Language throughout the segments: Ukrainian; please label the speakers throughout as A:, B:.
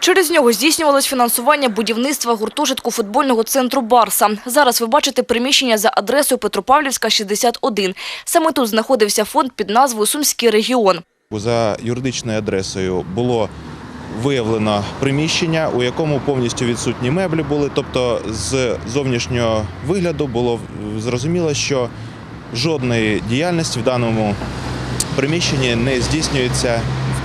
A: Через нього здійснювалось фінансування будівництва гуртожитку футбольного центру «Барса». Зараз ви бачите приміщення за адресою Петропавлівська, 61. Саме тут знаходився фонд під назвою «Сумський регіон».
B: За юридичною адресою було виявлено приміщення, у якому повністю відсутні меблі були. Тобто, з зовнішнього вигляду було зрозуміло, що жодної діяльності в даному приміщенні не здійснюється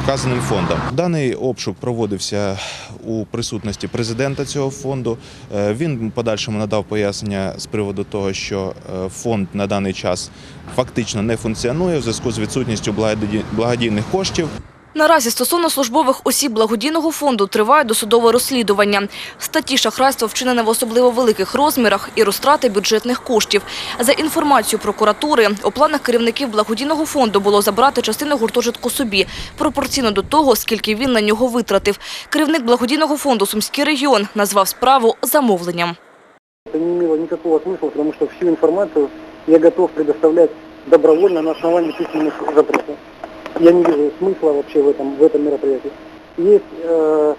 B: вказаним фондом. Даний обшук проводився у присутності президента цього фонду. Е, Він подальшому надав пояснення з приводу того, що е, фонд на даний час фактично не функціонує в зв'язку з відсутністю благоді- благодійних коштів.
A: Наразі стосовно службових осіб благодійного фонду триває досудове розслідування. Статті шахрайства вчинене в особливо великих розмірах і розтрати бюджетних коштів. За інформацією прокуратури, у планах керівників благодійного фонду було забрати частину гуртожитку собі, пропорційно до того, скільки він на нього витратив. Керівник благодійного фонду «Сумський регіон» назвав справу замовленням.
C: Это не имело никакого смысла, потому что всю информацию я готов предоставлять добровольно на основании письменных запросов. Я не вижу смысла вообще в этом, в этом мероприятии. Есть э,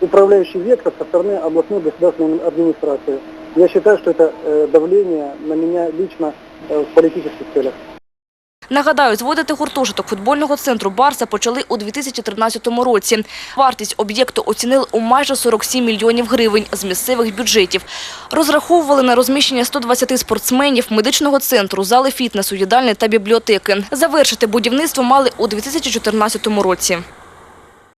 C: управляющий вектор со стороны областной государственной администрации. Я считаю, что это э, давление на меня лично э, в политических целях.
A: Нагадаю, зводити гуртожиток футбольного центру «Барса» почали у 2013 році. Вартість об'єкту оцінили у майже 47 мільйонів гривень з місцевих бюджетів. Розраховували на розміщення 120 спортсменів, медичного центру, зали фітнесу, їдальні та бібліотеки. Завершити будівництво мали у 2014 році.